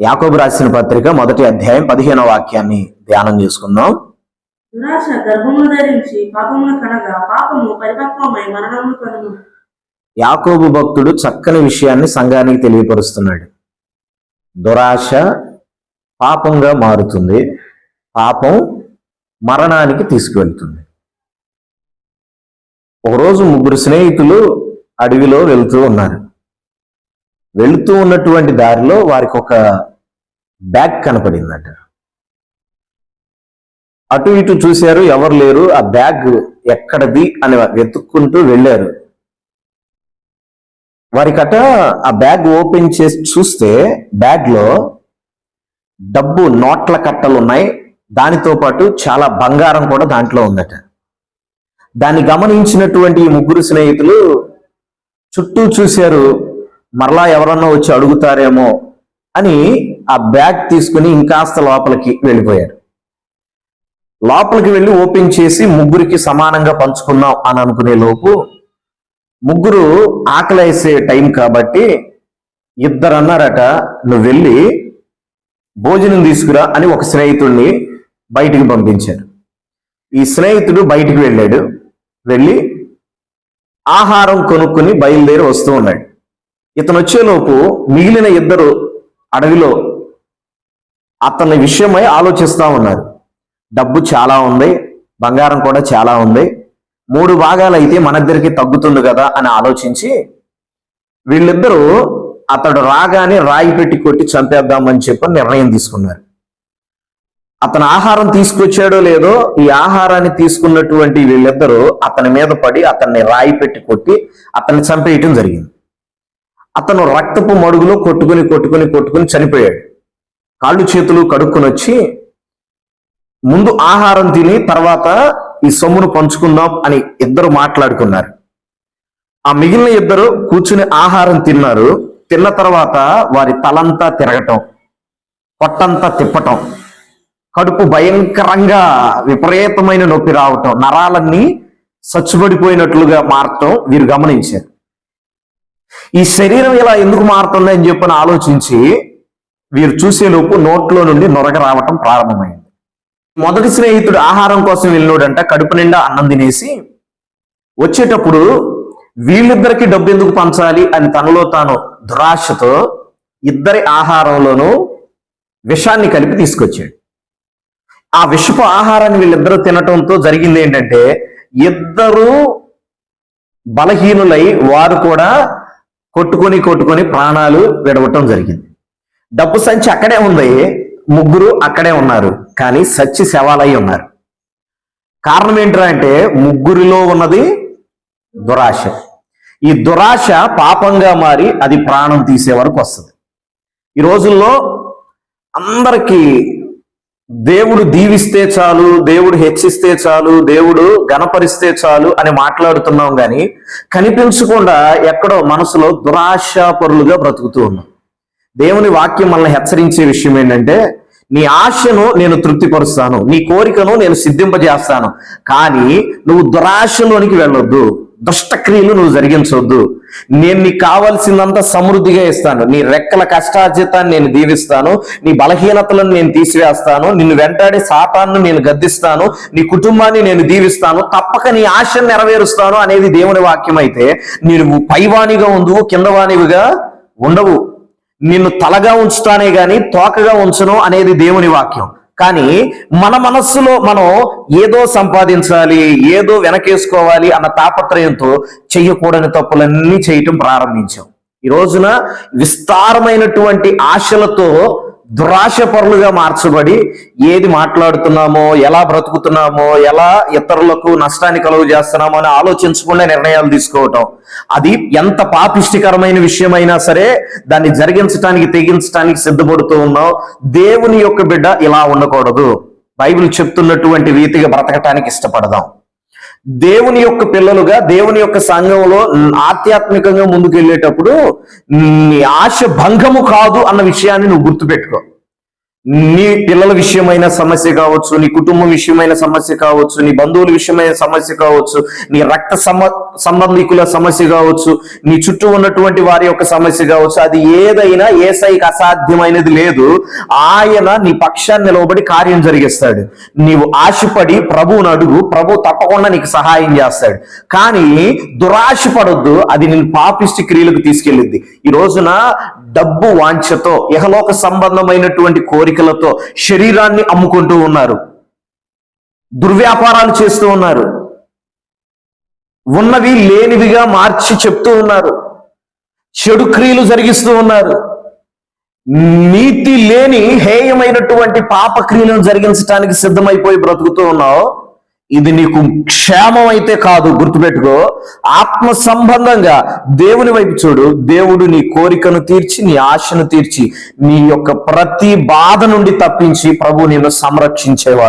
యాకోబు రాసిన పత్రిక మొదటి అధ్యాయం పదిహేనవ వాక్యాన్ని ధ్యానం చేసుకుందాం. దురాశ గర్భమును ధరించి పాపమును కనగా పాపము పరిపక్వమై మరణమును కనును యాకోబు భక్తుడు చక్కని విషయాన్ని సంఘానికి తెలియపరుస్తున్నాడు. దురాశ పాపంగా మారుతుంది. పాపం మరణానికి తీసుకువెళ్తుంది. ఒకరోజు ముగ్గురు స్నేహితులు అడవిలో వెళ్తూ ఉన్నారు. వెళుతూ ఉన్నటువంటి దారిలో వారికి ఒక బ్యాగ్ కనపడిందట. అటు ఇటు చూశారు ఎవరు లేరు ఆ బ్యాగ్ ఎక్కడది అని వెతుక్కుంటూ వెళ్ళారు. వారికట ఆ బ్యాగ్ ఓపెన్ చేసి చూస్తే బ్యాగ్లో డబ్బు నోట్ల కట్టలు ఉన్నాయి దానితో పాటు చాలా బంగారం కూడా దాంట్లో ఉందట. దాన్ని గమనించినటువంటి ఈ ముగ్గురు స్నేహితులు చుట్టూ చూశారు మరలా ఎవరన్నా వచ్చి అడుగుతారేమో అని ఆ బ్యాగ్ తీసుకుని ఇంకాస్త లోపలికి వెళ్ళిపోయారు లోపలికి వెళ్ళి ఓపెన్ చేసి ముగ్గురికి సమానంగా పంచుకుందాం అని అనుకునే లోపు ముగ్గురు ఆకలేసే టైం కాబట్టి ఇద్దరు అన్నారట నువ్వు వెళ్ళి భోజనం తీసుకురా అని ఒక స్నేహితుడిని బయటికి పంపించారు ఈ స్నేహితుడు బయటికి వెళ్ళాడు. వెళ్ళి ఆహారం కొనుక్కుని బయలుదేరి వస్తూ ఉన్నాడు. ఇతను వచ్చేలోపు మిగిలిన ఇద్దరు అడవిలో అతని విషయమై ఆలోచిస్తూ ఉన్నారు. డబ్బు చాలా ఉంది బంగారం కూడా చాలా ఉంది. మూడు భాగాలు అయితే మన ఇద్దరికి తగ్గుతుంది కదా అని ఆలోచించి వీళ్ళిద్దరూ అతడు రాగానే రాయి పెట్టి కొట్టి చంపేద్దామని చెప్పి నిర్ణయం తీసుకున్నారు. అతను ఆహారం తీసుకొచ్చాడో లేదో ఈ ఆహారాన్ని తీసుకున్నటువంటి వీళ్ళిద్దరూ అతని మీద పడి అతన్ని రాయి పెట్టి కొట్టి అతన్ని చంపేయటం జరిగింది. అతను రక్తపు మడుగులో కొట్టుకుని కొట్టుకుని కొట్టుకుని చనిపోయాడు. కాళ్ళు చేతులు కడుక్కొని వచ్చి ముందు ఆహారం తిని తర్వాత ఈ సొమ్మును పంచుకుందాం అని ఇద్దరు మాట్లాడుకున్నారు. ఆ మిగిలిన ఇద్దరు కూర్చుని ఆహారం తిన్నారు. తిన్న తర్వాత వారి తలంతా తిరగటం పొట్టంతా తిప్పటం కడుపు భయంకరంగా విపరీతమైన నొప్పి రావటం నరాలన్నీ సచ్చుబడిపోయినట్లుగా మారటం వీరు గమనించారు. ఈ శరీరం ఇలా ఎందుకు మారుతుంది అని చెప్పని ఆలోచించి వీరు చూసేలోపు నోట్లో నుండి నొరగ రావటం ప్రారంభమైంది. మొదటి స్నేహితుడు ఆహారం కోసం వెళ్ళినోడంట కడుపు నిండా అన్నం తినేసి వచ్చేటప్పుడు వీళ్ళిద్దరికి డబ్బు ఎందుకు పంచాలి అని తనలో తాను దురాశతో ఇద్దరి ఆహారంలోనూ విషాన్ని కలిపి తీసుకొచ్చాడు. ఆ విషపు ఆహారాన్ని వీళ్ళిద్దరూ తినటంతో జరిగింది ఏంటంటే ఇద్దరు బలహీనులై వారు కూడా కొట్టుకొని కొట్టుకొని ప్రాణాలు విడవటం జరిగింది. డబ్బు సంచి అక్కడే ఉంది. ముగ్గురు అక్కడే ఉన్నారు. కానీ సచ్చి శవాలై ఉన్నారు. కారణం ఏంట్రా అంటే ముగ్గురిలో ఉన్నది దురాశ. ఈ దురాశ పాపంగా మారి అది ప్రాణం తీసే వరకు వస్తుంది. ఈ రోజుల్లో అందరికీ దేవుడు దీవిస్తే చాలు దేవుడు హెచ్చిస్తే చాలు దేవుడు గణపరిస్తే చాలు అని మాట్లాడుతున్నాం కానీ కనిపించకుండా ఎక్కడో మనసులో దురాశ పరులుగా బ్రతుకుతూ ఉన్నాం. దేవుని వాక్యం మనల్ని హెచ్చరించే విషయం ఏంటంటే నీ ఆశను నేను తృప్తిపరుస్తాను నీ కోరికను నేను సిద్ధింపజేస్తాను కానీ నువ్వు దురాశలోనికి వెళ్ళొద్దు దుష్టక్రియలు నువ్వు జరిగించవద్దు నేను నీకు కావలసినంత సమృద్ధిగా ఇస్తాను నీ రెక్కల కష్టార్జితాన్ని నేను దీవిస్తాను నీ బలహీనతలను నేను తీసివేస్తాను నిన్ను వెంటాడే సాతాన్ని నేను గద్దిస్తాను నీ కుటుంబాన్ని నేను దీవిస్తాను తప్పక నీ ఆశను నెరవేరుస్తాను అనేది దేవుని వాక్యం అయితే నువ్వు పైవాణిగా ఉండవు కిందవాణివిగా ఉండవు. నిన్ను తలగా ఉంచుతానే గాని తోకగా ఉంచను అనేది దేవుని వాక్యం. కానీ మన మనస్సులో మనం ఏదో సంపాదించాలి ఏదో వెనకేసుకోవాలి అన్న తాపత్రయంతో చెయ్యకూడని తప్పులన్నీ చేయటం ప్రారంభించాం. ఈ రోజున విస్తారమైనటువంటి ఆశలతో దురాశపరులుగా మార్చబడి ఏది మాట్లాడుతున్నామో ఎలా బ్రతుకుతున్నామో ఎలా ఇతరులకు నష్టాన్ని కలుగు చేస్తున్నామో అని ఆలోచించకుండా నిర్ణయాలు తీసుకోవటం. అది ఎంత పాపిష్టికరమైన విషయమైనా సరే దాన్ని జరిగించడానికి తెగించడానికి సిద్ధపడుతూ ఉన్నాం. దేవుని యొక్క బిడ్డ ఇలా ఉండకూడదు. బైబిల్ చెప్తున్నటువంటి రీతిగా బ్రతకటానికి ఇష్టపడదాం. దేవుని యొక్క పిల్లలుగా దేవుని యొక్క సంఘంలో ఆధ్యాత్మికంగా ముందుకు వెళ్ళేటప్పుడు నీ ఆశ భంగము కాదు అన్న విషయాన్ని నువ్వు గుర్తుపెట్టుకో. నీ పిల్లల విషయమైన సమస్య కావచ్చు నీ కుటుంబం విషయమైన సమస్య కావచ్చు నీ బంధువుల విషయమైన సమస్య కావచ్చు నీ రక్త సంబంధికుల సమస్య కావచ్చు నీ చుట్టూ ఉన్నటువంటి వారి యొక్క సమస్య కావచ్చు అది ఏదైనా ఏసైకి అసాధ్యమైనది లేదు. ఆయన నీ పక్షాన్ని నిలవబడి కార్యం జరిగిస్తాడు. నీవు ఆశపడి ప్రభువును అడుగు ప్రభు తప్పకుండా నీకు సహాయం చేస్తాడు. కానీ దురాశపడొద్దు అది నేను పాపిష్టి క్రియలకు తీసుకెళ్ళింది ఈ రోజున డబ్బు వాంఛతో యహలోక సంబంధమైనటువంటి కోరికలతో శరీరాన్ని అమ్ముకుంటూ ఉన్నారు. దుర్వ్యాపారాలు చేస్తూ ఉన్నారు. ఉన్నవి లేనివిగా మార్చి చెప్తూ ఉన్నారు. చెడు క్రియలు జరిగిస్తూ ఉన్నారు. నీతి లేని హేయమైనటువంటి పాప క్రియలను జరిగించడానికి సిద్ధమైపోయి బ్రతుకుతూ ఉన్నావు. ఇది నీకు క్షేమం అయితే కాదు గుర్తుపెట్టుకో. ఆత్మ సంబంధంగా దేవుని వైపు చూడు. దేవుడు నీ కోరికను తీర్చి నీ ఆశను తీర్చి నీ యొక్క ప్రతి బాధ నుండి తప్పించి ప్రభు నిన్ను సంరక్షించేవాడు.